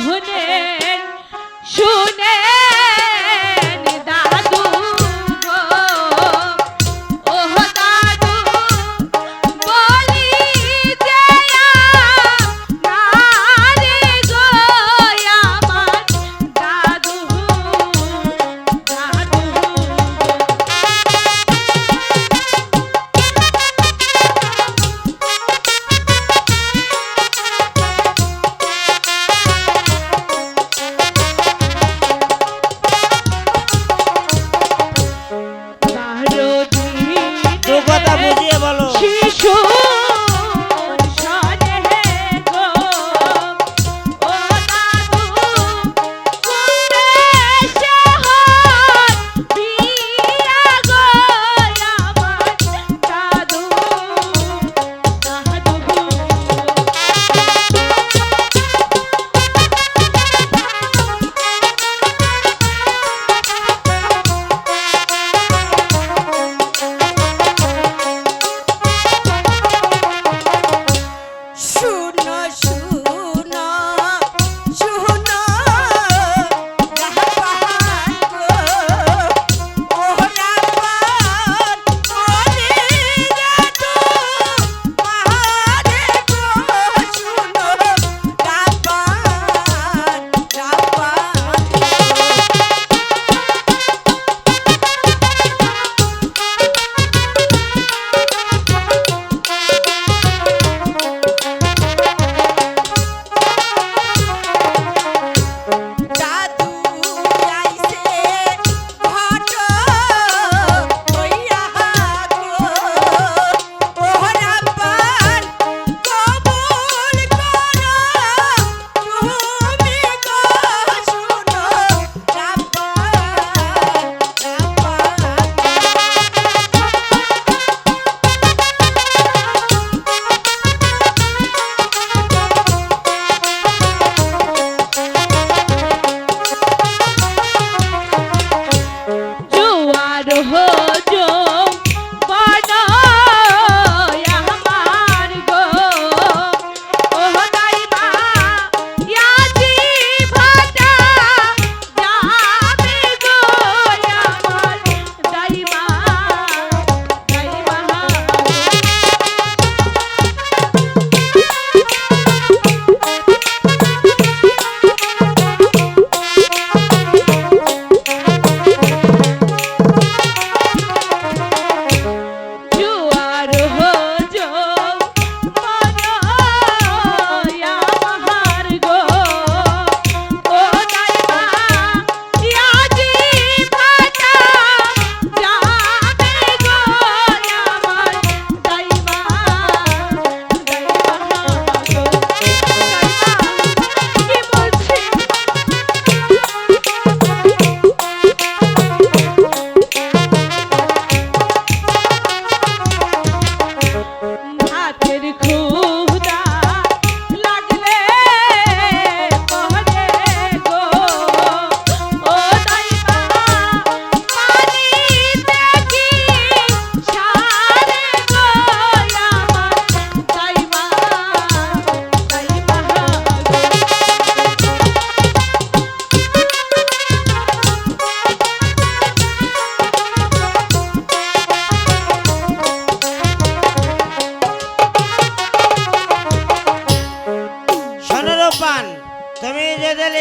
মোহনের সু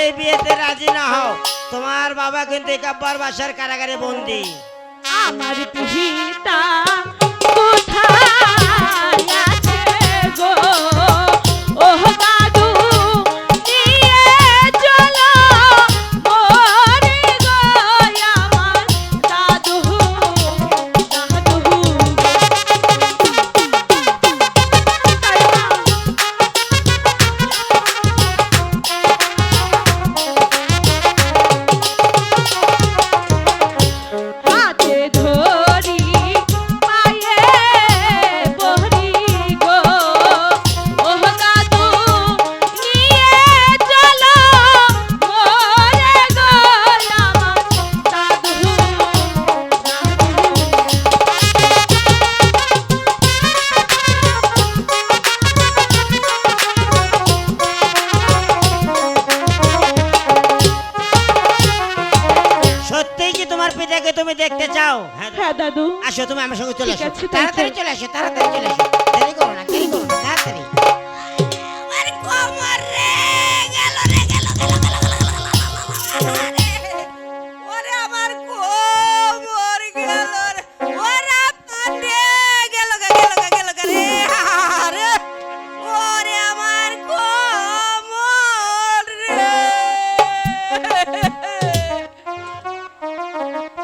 এই বিয়েতে রাজি না হও। তোমার বাবা কিন্তু একাব্বার বাসার কারাগারে বন্দি। আমার পিতা কোথায়? সত্যিই কি তোমার পিতাকে তুমি দেখতে চাও? হ্যাঁ দাদু। আসো তুমি আমার সঙ্গে চলে আসো। তাড়াতাড়ি চলে আসো তাড়াতাড়ি চলে আসো।